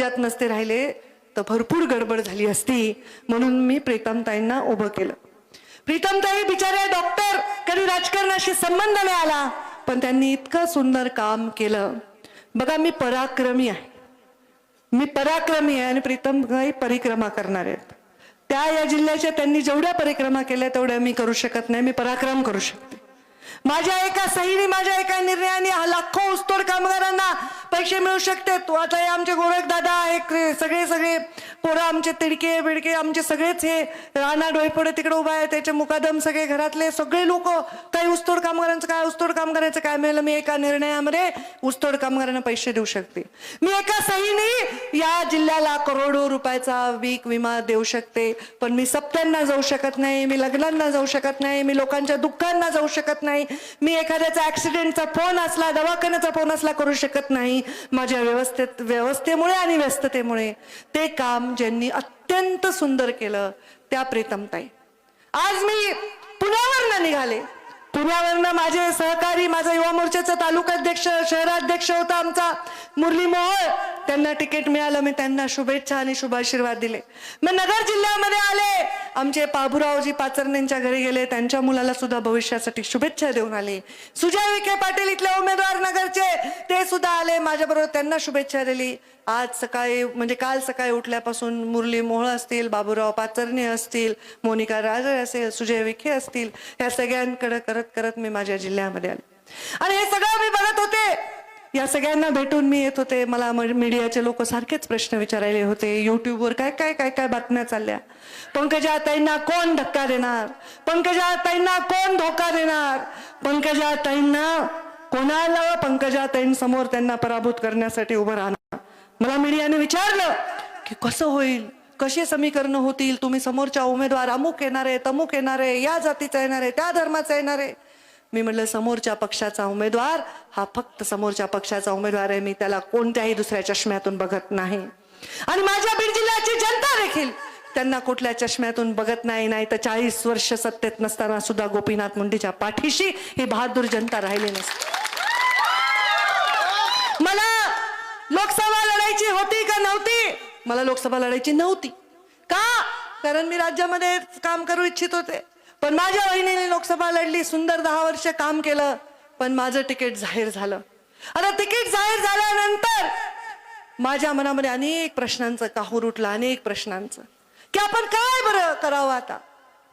राज्यात नसते राहिले तर भरपूर गडबड झाली असती. म्हणून मी प्रीतमताईंना उभं केलं. प्रीतमताई बिचारे डॉक्टर कधी राजकारणाशी संबंध नाही आला पण त्यांनी इतकं सुंदर काम केलं. बघा मी पराक्रमी आहे. मी पराक्रमी आहे आणि प्रीतम काही परिक्रमा करणार आहेत. त्या या जिल्ह्याच्या त्यांनी जेवढ्या परिक्रमा केल्या तेवढ्या मी करू शकत नाही. मी पराक्रम करू शकते. माझ्या एका सहीने माझ्या एका निर्णयाने हा लाखो ऊसतोड कामगारांना पैसे मिळू शकते. तो आता हे आमचे गोरख दादा हे सगळे सगळे. पोरं आमचे तिडके बिडके आमचे सगळेच हे राणा डोईफोडे तिकडे उभा आहे त्याचे मुकादम सगळे घरातले सगळे लोक काही ऊसतोड कामगारांचं काय ऊसतोड कामगारांचं काय मिळालं मी एका निर्णयामध्ये ऊसतोड कामगारांना पैसे देऊ शकते. मी एका सहीने या जिल्ह्याला करोडो रुपयाचा वीक विमा देऊ शकते. पण मी सप्त्यांना जाऊ शकत नाही मी लग्नांना जाऊ शकत नाही मी लोकांच्या दुःखांना जाऊ शकत नाही मी एखाद्याचा ऍक्सिडेंटचा फोन असला दवाखान्याचा फोन असला करू शकत नाही. माझ्या व्यवस्थेत व्यवस्थेमुळे आणि व्यस्ततेमुळे ते काम ज्यांनी अत्यंत सुंदर केलं त्या प्रीतमताई आज मी पुण्यावरनं निघाले. पुण्यावरनं माझे सहकारी माझा युवा मोर्चाचा तालुकाध्यक्ष शहराध्यक्ष होता आमचा मुरली मोहोळ त्यांना तिकीट मिळालं मी त्यांना शुभेच्छा आणि शुभाशीर्वाद दिले. मग नगर जिल्ह्यामध्ये आले. आमचे बाबुरावजी पाचरणेंच्या घरी गेले. त्यांच्या मुलाला सुद्धा भविष्यासाठी शुभेच्छा देऊन आले. सुजय विखे पाटील इथले उमेदवार नगरचे ते सुद्धा आले. माझ्याबरोबर त्यांना शुभेच्छा दिली. आज सकाळी म्हणजे काल सकाळी उठल्यापासून मुरली मोहळ असतील बाबूराव पाचरणे असतील मोनिका राजे असेल सुजय विखे असतील या सगळ्यांकडे करत करत मी माझ्या जिल्ह्यामध्ये आले. आणि हे सगळं मी बघत होते. या सगळ्यांना भेटून मी येत होते. मला मीडियाचे लोक सारखेच प्रश्न विचारायले होते. युट्यूबवर काय काय काय काय बातम्या चालल्या? पंकजा ताईंना कोण धक्का देणार? पंकजा ताईंना कोण धोका देणार? पंकजा ताईंना कोणाला पंकजा ताईंसमोर त्यांना पराभूत करण्यासाठी उभं राहणार? मला मीडियाने विचारलं की कसं होईल? कशी समीकरणं होतील? तुम्ही समोरच्या उमेदवार अमुक येणार आहे तमुक येणार आहे या जातीचा येणार आहे त्या धर्माचा येणार. आहे मी म्हटलं समोरच्या पक्षाचा उमेदवार हा फक्त समोरच्या पक्षाचा उमेदवार आहे मी त्याला कोणत्याही दुसऱ्या चष्म्यातून बघत नाही. आणि माझ्या बीड जिल्ह्याची जनता देखील त्यांना कुठल्या चष्म्यातून बघत नाही नाही तर चाळीस वर्ष सत्तेत नसताना सुद्धा गोपीनाथ मुंडेच्या पाठीशी ही बहादूर जनता राहिली नसते. मला लोकसभा लढायची होती का नव्हती? मला लोकसभा लढायची नव्हती. का? कारण मी राज्यामध्ये काम करू इच्छित होते. पण माझ्या वहिनीने लोकसभा लढली सुंदर दहा वर्ष काम केलं पण माझं तिकीट जाहीर झालं. आता तिकीट जाहीर झाल्यानंतर माझ्या मनामध्ये अनेक प्रश्नांचं काहूर उठलं अनेक प्रश्नांचं. की आपण काय बरं करावं आता?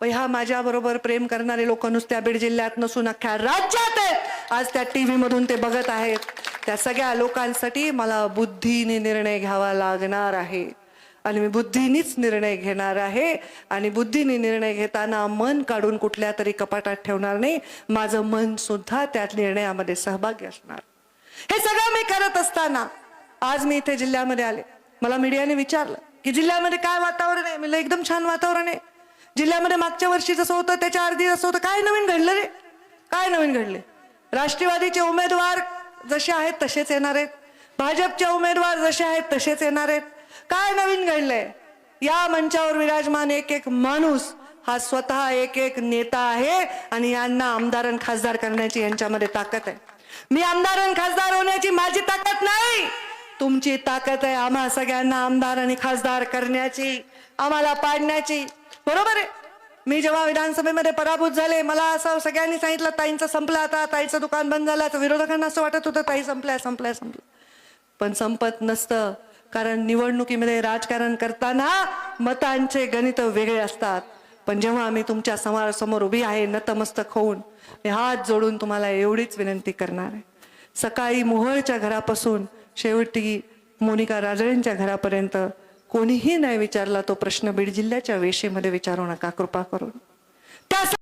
ह्या माझ्या बरोबर प्रेम करणारे लोक नुसत्या बीड जिल्ह्यात नसून अख्ख्या राज्यात आहेत. आज त्या टीव्ही मधून ते बघत आहेत. त्या सगळ्या लोकांसाठी मला बुद्धीने निर्णय घ्यावा लागणार आहे. आणि मी बुद्धीनीच निर्णय घेणार आहे. आणि बुद्धीने निर्णय घेताना मन काढून कुठल्या तरी कपाटात ठेवणार नाही. माझं मन सुद्धा त्यात निर्णयामध्ये सहभागी असणार. हे सगळं मी करत असताना आज मी इथे जिल्ह्यामध्ये आले. मला मीडियाने विचारलं की जिल्ह्यामध्ये काय वातावरण आहे? म्हणलं एकदम छान वातावरण आहे. जिल्ह्यामध्ये मागच्या वर्षी जसं होतं त्याच्या अर्धी जसं होतं काय नवीन घडलं रे? काय नवीन घडले? राष्ट्रवादीचे उमेदवार जसे आहेत तसेच येणार आहेत. भाजपचे उमेदवार जसे आहेत तसेच येणार आहेत. काय नवीन घडलंय? या मंचावर विराजमान एक एक माणूस हा स्वतः एक एक नेता आहे आणि यांना आमदार आणि खासदार करण्याची यांच्यामध्ये ताकद आहे. मी आमदार आणि खासदार होण्याची माझी ताकद नाही. तुमची ताकद आहे आम्हा सगळ्यांना आमदार आणि खासदार करण्याची आम्हाला पाडण्याची. बरोबर आहे? मी जेव्हा विधानसभेमध्ये पराभूत झाले मला असं सगळ्यांनी सांगितलं ताईंचं संपलं आता ताईचं दुकान बंद झालं तर विरोधकांना असं वाटत होतं ताई संपल्या संपल्या संपल्या. पण संपत नसतं. कारण निवडणुकीमध्ये राजकारण करताना मतांचे गणित वेगळे असतात. पण जेव्हा आम्ही तुमच्यासमोर समोर उभी आहे नतमस्तक होऊन मी हात जोडून तुम्हाला एवढीच विनंती करणार आहे. सकाळी मोहळच्या घरापासून शेवटी मोनिका राजळेंच्या घरापर्यंत कोणीही नाही विचारला तो प्रश्न बीड जिल्ह्याच्या वेशीमध्ये विचारू नका कृपा करून. त्या